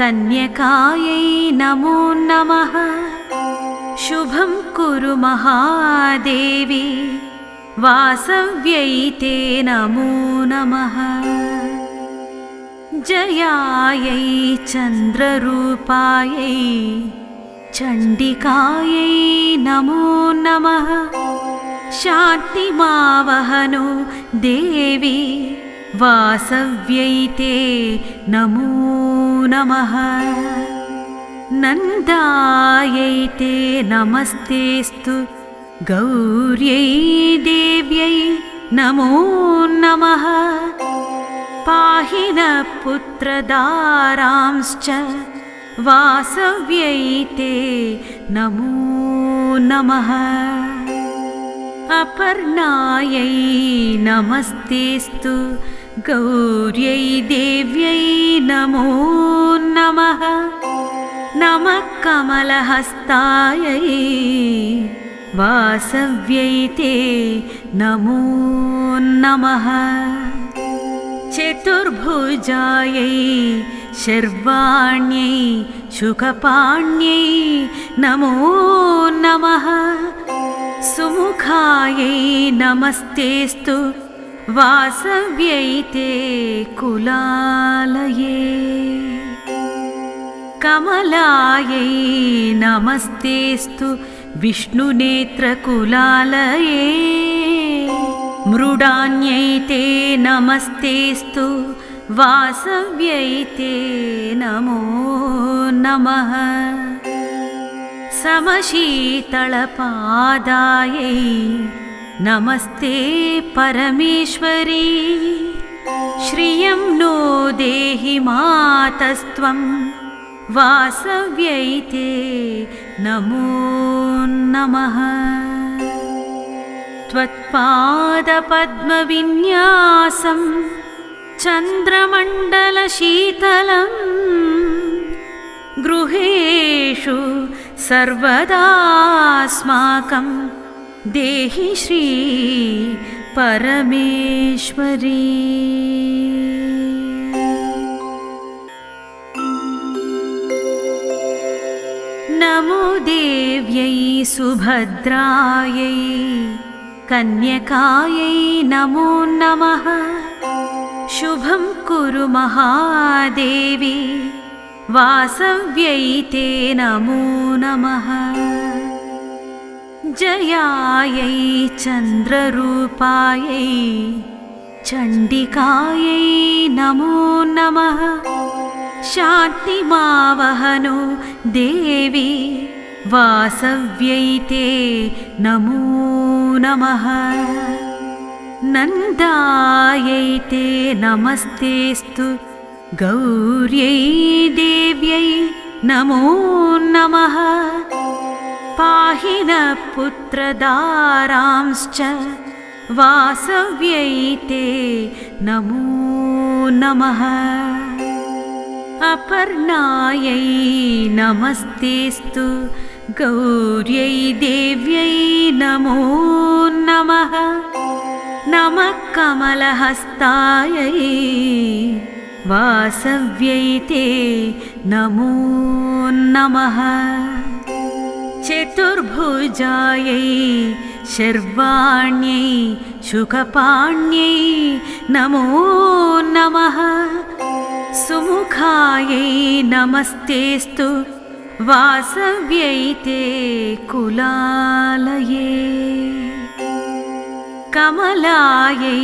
कन्यकायै नमो नमः। शुभं कुरु महादेवी। वासव्यै ते नमो नमः। जयायै चन्द्ररूपायै। चण्डिकायै नमो नमः। शान्तिमावहनो देवी। वासव्यै ते नमो नमः। नन्दायै ते नमस्तेस्तु गौर्यै देव्यै नमो नमः। पाहि न पुत्रदारांश्च वासव्यै ते नमो नमः। अपर्णायै नमस्तेस्तु गौर्यै देव्यै नमो नमः। नमः कमलहस्तायै वासव्यै ते नमो नमः। चतुर्भुजायै शर्वाण्यै शुकपाण्यै नमो नमः। सुमुखायै नमस्तेस्तु वासव्यै ते कुलालये। कमलायै नमस्तेस्तु विष्णुनेत्रकुलालये। मृडान्यै ते नमस्तेस्तु वासव्यै ते नमो नमः। समशीतलपादायै नमस्ते परमेश्वरी। श्रियं नो देहि मातस्त्वं। वासव्यै ते नमो नमः। त्वत्पादपद्मविन्यासं चन्द्रमण्डलशीतलम् गृहेषु सर्वदास्माकं देहि श्री परमेश्वरी। नमो देव्यै सुभद्रायै कन्यकायै नमो नमः। शुभं कुरु महादेवी वासव्यै ते नमो नमः जयायै चन्द्ररूपायै चण्डिकायै नमो नमः। शान्तिमावहनो देवी वासव्यै ते नमो नमः। नन्दायै ते नमस्तेस्तु गौर्यै देव्यै नमो नमः पाहि न पुत्रदारांश्च वासव्यै ते नमो नमः। अपर्णायै नमस्तेस्तु गौर्यै देव्यै नमो नमः। नमः कमलहस्तायै वासव्यै ते नमो नमः चतुर्भुजायै शर्वाण्यै शुकपाण्यै नमो नमः। सुमुखायै नमस्तेस्तु वासव्यै ते कुलालये। कमलायै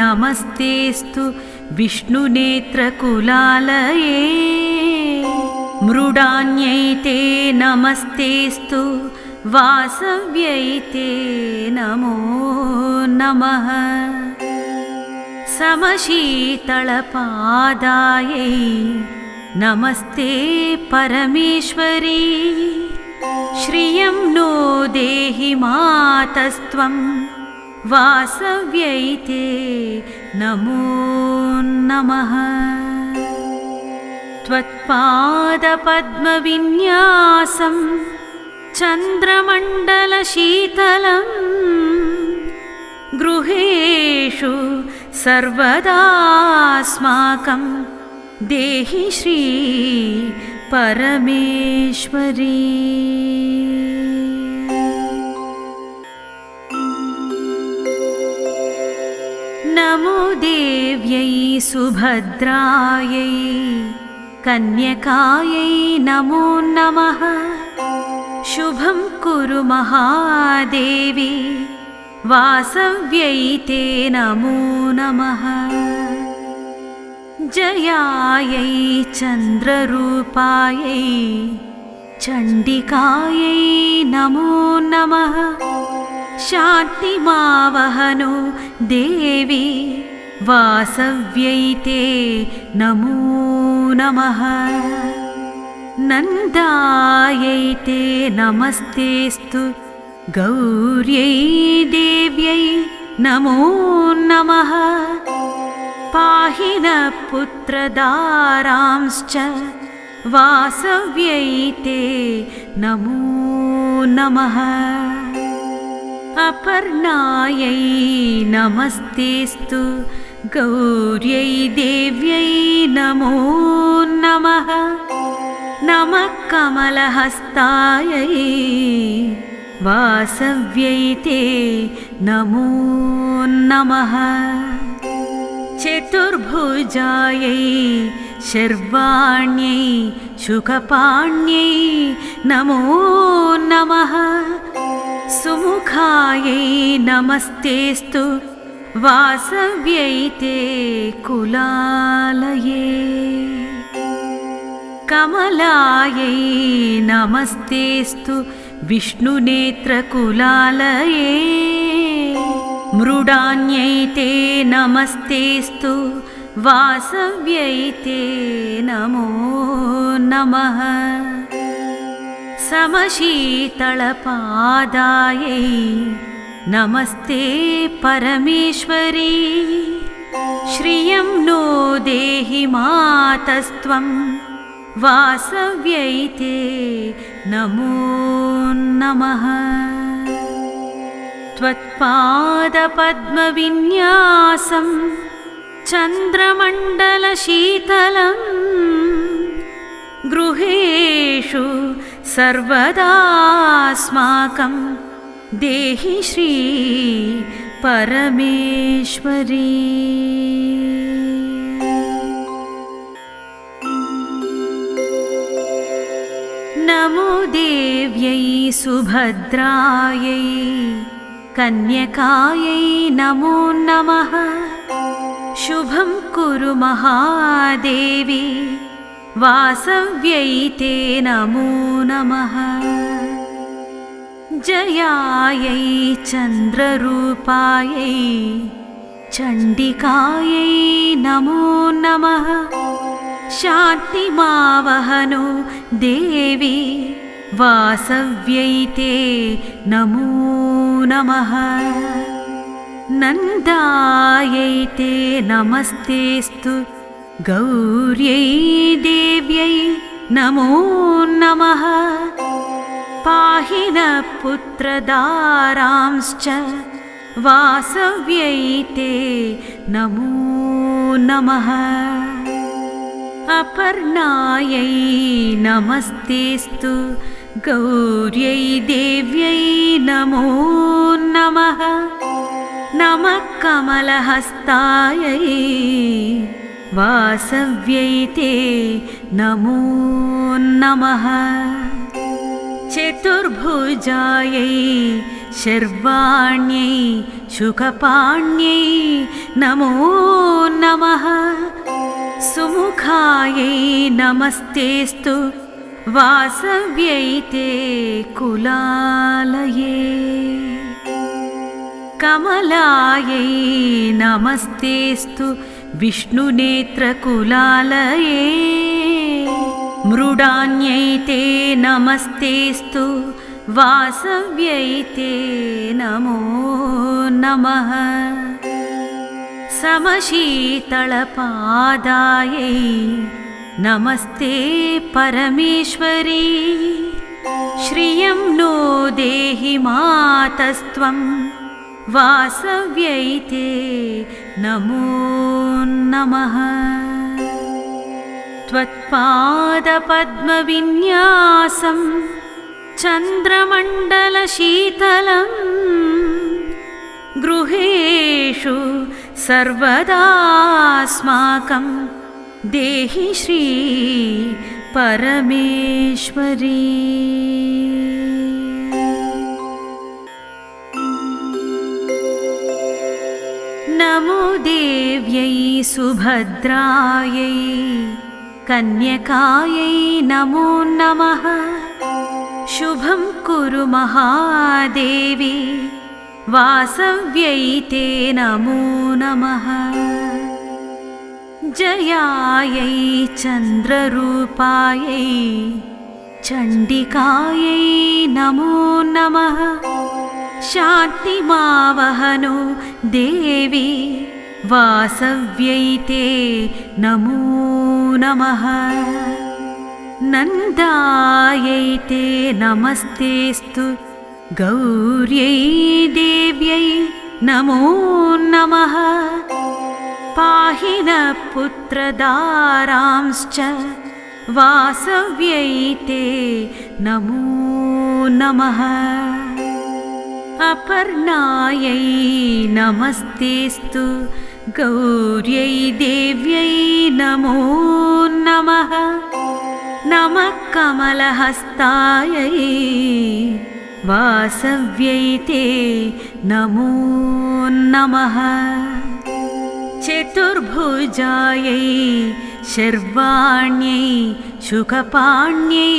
नमस्तेस्तु विष्णुनेत्रकुलालये मृडान्यै ते नमस्तेस्तु वासव्यै ते नमो नमः। समशीतलपादायै नमस्ते परमेश्वरी श्रियं नो देहि मातस्त्वं वासव्यै ते नमो नमः त्वत्पादपद्मविन्यासं चन्द्रमण्डलशीतलम् गृहेषु सर्वदास्माकं देहि श्री परमेश्वरी। नमो देव्यै सुभद्रायै कन्यकायै नमो नमः। शुभं कुरु महादेवी। वासव्यै ते नमो नमः। जयायै चन्द्ररूपायै। चण्डिकायै नमो नमः। शान्तिमावहनो देवी। वासव्यै ते नमो नमः। नन्दायै ते नमस्तेस्तु गौर्यै देव्यै नमो नमः। पाहि नः पुत्रदारांश्च वासव्यै ते नमो नमः। अपर्णायै नमस्तेस्तु गौर्यै देव्यै नमो नमः। नमः कमलहस्तायै वासव्यै ते नमो नमः। चतुर्भुजायै शर्वाण्यै शुकपाण्यै नमो नमः। सुमुखायै नमस्तेस्तु वासव्यै ते कुलालये। कमलायै नमस्तेस्तु विष्णुनेत्रकुलालये। मृडान्यै ते नमस्तेस्तु वासव्यै ते नमो नमः। समशीतलपादायै नमस्ते परमेश्वरी। श्रियं नो देहि मातस्त्वं। वासव्यै ते नमो नमः। त्वत्पादपद्मविन्यासं चन्द्रमण्डलशीतलम् गृहेषु सर्वदास्माकं देहि श्री परमेश्वरी। नमो देव्यै सुभद्रायै कन्यकायै नमो नमः। शुभं कुरु महादेवी वासव्यै ते नमो नमः जयायै चन्द्ररूपायै चण्डिकायै नमो नमः। शान्तिमावहनो देवी वासव्यै ते नमो नमः। नन्दायै ते नमस्तेस्तु गौर्यै देव्यै नमो नमः पाहि नः पुत्रदारांश्च वासव्यै ते नमो नमः। अपर्णायै नमस्तेस्तु गौर्यै देव्यै नमो नमः। नमः कमलहस्तायै वासव्यै ते नमो नमः चतुर्भुजायै शर्वाण्यै शुकपाण्यै नमो नमः। सुमुखायै नमस्तेस्तु वासव्यै ते कुलालये। कमलायै नमस्तेस्तु विष्णुनेत्रकुलालये मृडान्यै ते नमस्तेस्तु वासव्यै ते नमो नमः। समशीतलपादायै नमस्ते परमेश्वरी। श्रियं नो देहि मातस्त्वं वासव्यै ते नमो नमः त्वत्पादपद्मविन्यासं चन्द्रमण्डलशीतलम् गृहेषु सर्वदास्माकं देहि श्री परमेश्वरी। नमो देव्यै सुभद्रायै कन्यकायै नमो नमः। शुभं कुरु महादेवी। वासव्यै ते नमो नमः। जयायै चन्द्ररूपायै। चण्डिकायै नमो नमः। शान्तिमावहनो देवी। वासव्यै ते नमो नमः। नन्दायै ते नमस्तेस्तु गौर्यै देव्यै नमो नमः। पाहि न पुत्रदारांश्च वासव्यै ते नमो नमः। अपर्णायै नमस्तेस्तु गौर्यै देव्यै नमो नमः। नमः कमलहस्तायै वासव्यै ते नमो नमः। चतुर्भुजायै शर्वाण्यै शुकपाण्यै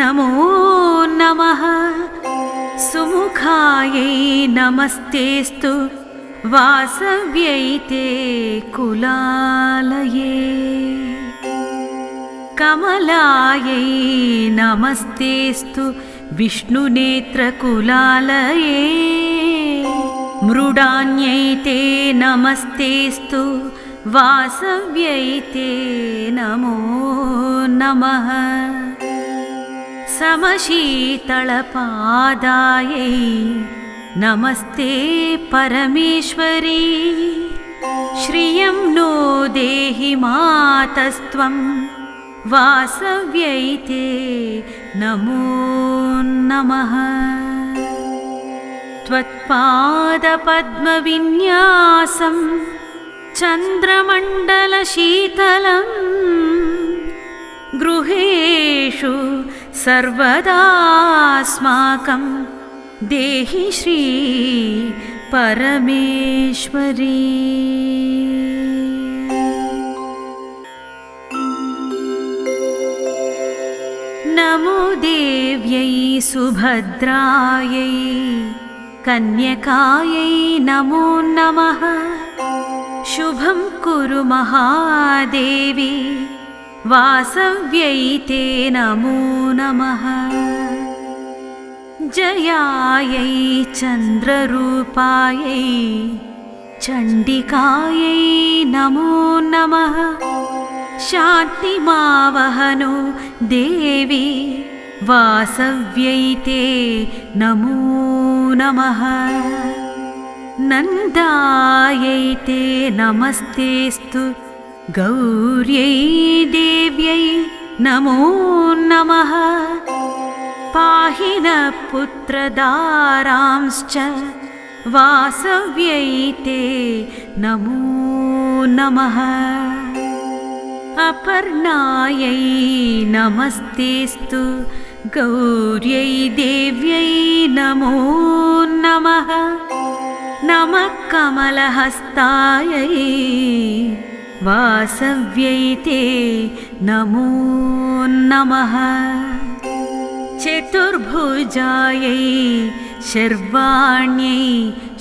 नमो नमः। सुमुखायै नमस्तेस्तु वासव्यै ते कुलालये। कमलायै नमस्तेस्तु विष्णुनेत्रकुलालये। मृडान्यै ते नमस्तेस्तु वासव्यै ते नमो नमः। समशीतलपादायै नमस्ते परमेश्वरी। श्रियं नो देहि मातस्त्वं। वासव्यै ते नमो नमः। त्वत्पादपद्मविन्यासं चन्द्रमण्डलशीतलम् गृहेषु सर्वदास्माकं देहि श्री परमेश्वरी। नमो देव्यै सुभद्रायै कन्यकायै नमो नमः। शुभं कुरु महादेवी वासव्यै ते नमो नमः जयायै चन्द्ररूपायै चण्डिकायै नमो नमः। शान्तिमावहनो देवी वासव्यै ते नमो नमः। नन्दायै ते नमस्तेस्तु गौर्यै देव्यै नमो नमः पाहि न पुत्रदारांश्च वासव्यै ते नमो नमः। अपर्णायै नमस्तेस्तु गौर्यै देव्यै नमो नमः। नमः कमलहस्तायै वासव्यै ते नमो नमः चतुर्भुजायै शर्वाण्यै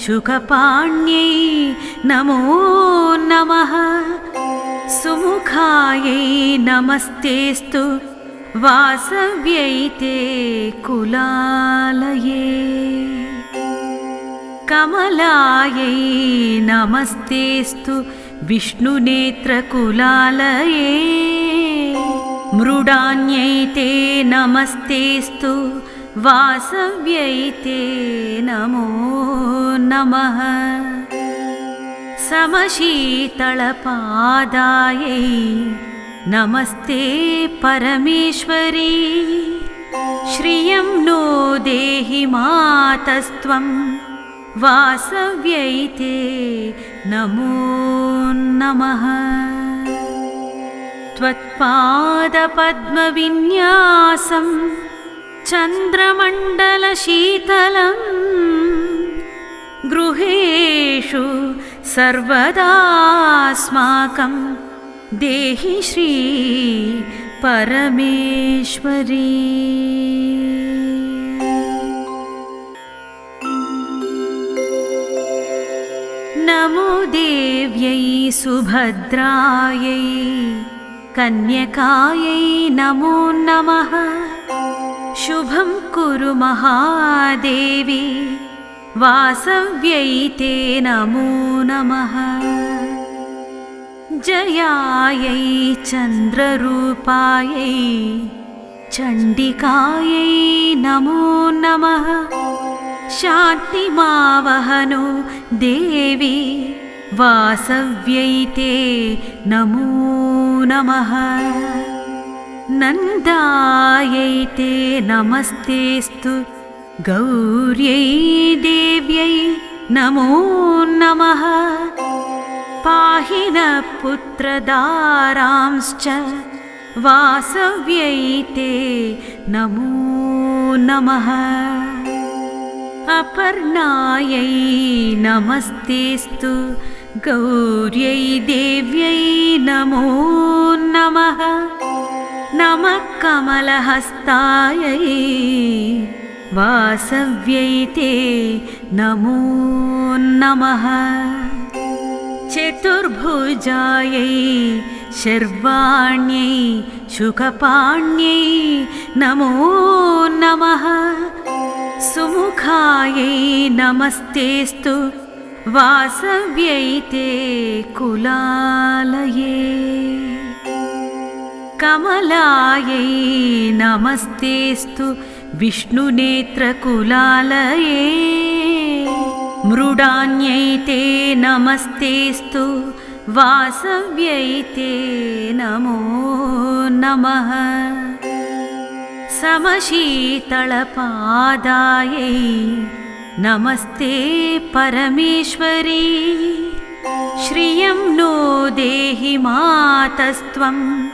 शुकपाण्यै नमो नमः। सुमुखायै नमस्तेस्तु वासव्यै ते कुलालये। कमलायै नमस्तेस्तु विष्णुनेत्रकुलालये मृडान्यै ते नमस्तेस्तु वासव्यै ते नमो नमः। समशीतलपादायै नमस्ते परमेश्वरी श्रियं नो देहि मातस्त्वं वासव्यै ते नमो नमः त्वत्पादपद्मविन्यासं चन्द्रमण्डलशीतलम् गृहेषु सर्वदास्माकं देहि श्री परमेश्वरी। नमो देव्यै सुभद्रायै कन्यकायै नमो नमः। शुभं कुरु महादेवी। वासव्यै ते नमो नमः। जयायै चन्द्ररूपायै। चण्डिकायै नमो नमः। शान्तिमावहनो देवी। वासव्यै ते नमो नमः। नन्दायै ते नमस्तेस्तु गौर्यै देव्यै नमो नमः। पाहि न पुत्रदारांश्च वासव्यै ते नमो नमः। अपर्णायै नमस्तेस्तु गौर्यै देव्यै नमो नमः। नमः कमलहस्तायै वासव्यै ते नमो नमः। चतुर्भुजायै शर्वाण्यै शुकपाण्यै नमो नमः। सुमुखायै नमस्तेस्तु वासव्यै ते कुलालये। कमलायै नमस्तेस्तु विष्णुनेत्रकुलालये। मृडान्यै ते नमस्तेस्तु वासव्यै ते नमो नमः। समशीतलपादायै नमस्ते परमेश्वरी। श्रियं नो देहि मातस्त्वं।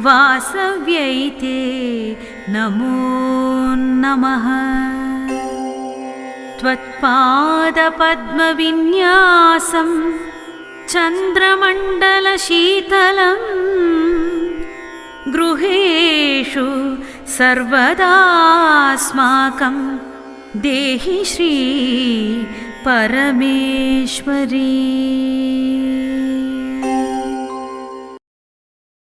वासव्यै ते नमो नमः। त्वत्पादपद्मविन्यासं चन्द्रमण्डलशीतलम् गृहेषु सर्वदास्माकं देहि श्री परमेश्वरी